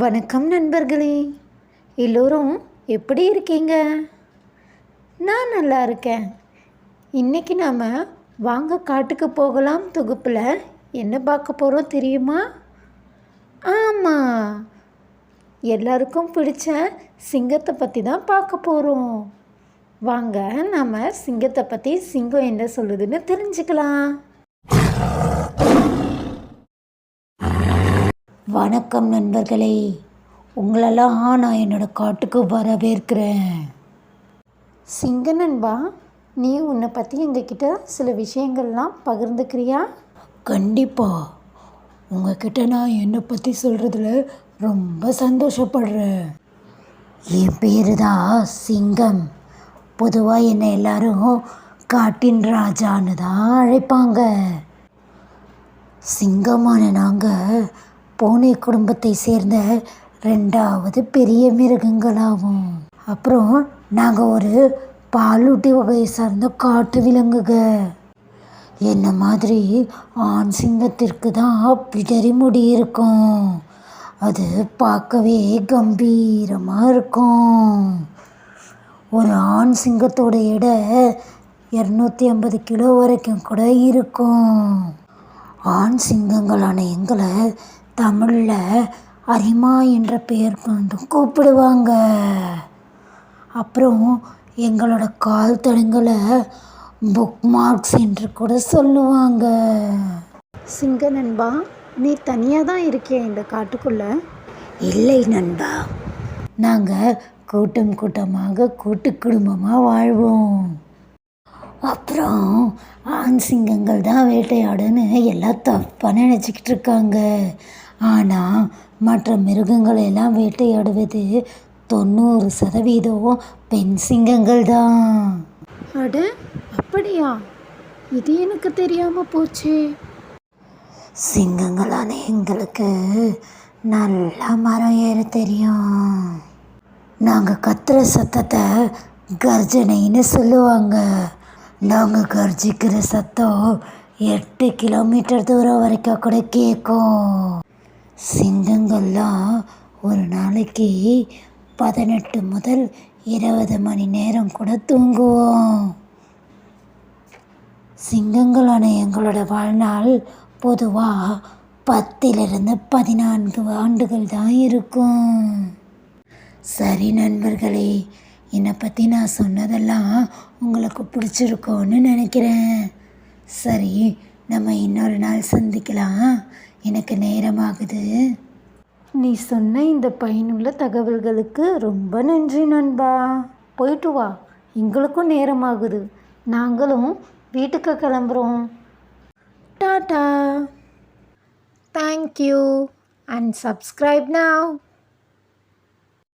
வணக்கம் நண்பர்களே. எல்லோரும் எப்படி இருக்கீங்க? நான் நல்லா இருக்கேன். இன்றைக்கி நாம் வாங்க காட்டுக்கு போகலாம். தொகுப்பில் என்ன பார்க்க போகிறோம் தெரியுமா? ஆமாம் எல்லாருக்கும் பிடிச்ச சிங்கத்தை பற்றி தான் பார்க்க போகிறோம் வாங்க நாம் சிங்கத்தை பற்றி சிங்கம் என்ன சொல்லுதுன்னு தெரிஞ்சுக்கலாம். வணக்கம் நண்பர்களே. உங்களெல்லாம் நான் என்னோட காட்டுக்கு வரவேற்கிறேன். சிங்க நண்பா நீ உன்னை பற்றி எங்ககிட்ட சில விஷயங்கள்லாம் பகிர்ந்துக்கிறியா? கண்டிப்பாக உங்ககிட்ட நான் என்னை பற்றி சொல்கிறதுல ரொம்ப சந்தோஷப்படுறேன். என் பேர் தான் சிங்கம். பொதுவாக என்னை எல்லாரும் காட்டின் ராஜான்னு தான் அழைப்பாங்க. சிங்கமான நாங்கள் பூனை குடும்பத்தை சேர்ந்த ரெண்டாவது பெரிய மிருகங்களாகும். அப்புறம் நாங்கள் ஒரு பாலூட்டி வகையை சார்ந்த காட்டு விலங்குக. என்ன மாதிரி ஆண் சிங்கத்திற்கு தான் பிடரி முடி இருக்கும். அது பார்க்கவே கம்பீரமாக இருக்கும். ஒரு ஆண் சிங்கத்தோட எடை இரநூத்தி ஐம்பது கிலோ வரைக்கும் கூட இருக்கும். ஆண் சிங்கங்களான எங்களை தமிழில் அரிமா என்ற பெயர் கொண்டு கூப்பிடுவாங்க. அப்புறம் எங்களோட கால் தடங்களை புக் மார்க்ஸ் என்று கூட சொல்லுவாங்க. சிங்க நண்பா நீ தனியாக தான் இருக்கிய இந்த காட்டுக்குள்ள? இல்லை நண்பா. நாங்கள் கூட்டம் கூட்டமாக கூட்டு குடும்பமாக வாழ்வோம். அப்புறம் ஆண் சிங்கங்கள் தான் வேட்டையாடுன்னு எல்லாம் தப்பாக நினச்சிக்கிட்டு இருக்காங்க. ஆனால் மற்ற மிருகங்களை எல்லாம் வேட்டையாடுவது தொண்ணூறு சதவீதம் பெண் சிங்கங்கள் தான். அட அப்படியா? இது எனக்கு தெரியாமல் போச்சே. சிங்கங்களான எங்களுக்கு நல்லா மரம் ஏற தெரியும். நாங்கள் கத்துற சத்தத்தை கர்ஜனைன்னு சொல்லுவாங்க. நாங்கள் கர்ஜிக்கிற சத்தம் எட்டு கிலோமீட்டர் தூரம் வரைக்கும் கூட கேட்கும் சிங்கங்கள்லாம் ஒரு நாளைக்கு பதினெட்டு முதல் இருபது மணி நேரம் கூட தூங்குவோம். சிங்கங்களான எங்களோட வாழ்நாள் பொதுவாக பத்திலிருந்து பதினான்கு ஆண்டுகள் தான் இருக்கும். சரி நண்பர்களே என்னை பற்றி நான் சொன்னதெல்லாம் உங்களுக்கு பிடிச்சிருக்கோன்னு நினைக்கிறேன். சரி நம்ம இன்னொரு நாள் சந்திக்கலாம். எனக்கு நேரமாகுது. நீ சொன்ன இந்த பயனுள்ள தகவல்களுக்கு ரொம்ப நன்றி நண்பா. போயிட்டு வா எங்களுக்கும் நேரமாகுது. நாங்களும் வீட்டுக்கு கிளம்புறோம். Tata. Thank you and subscribe now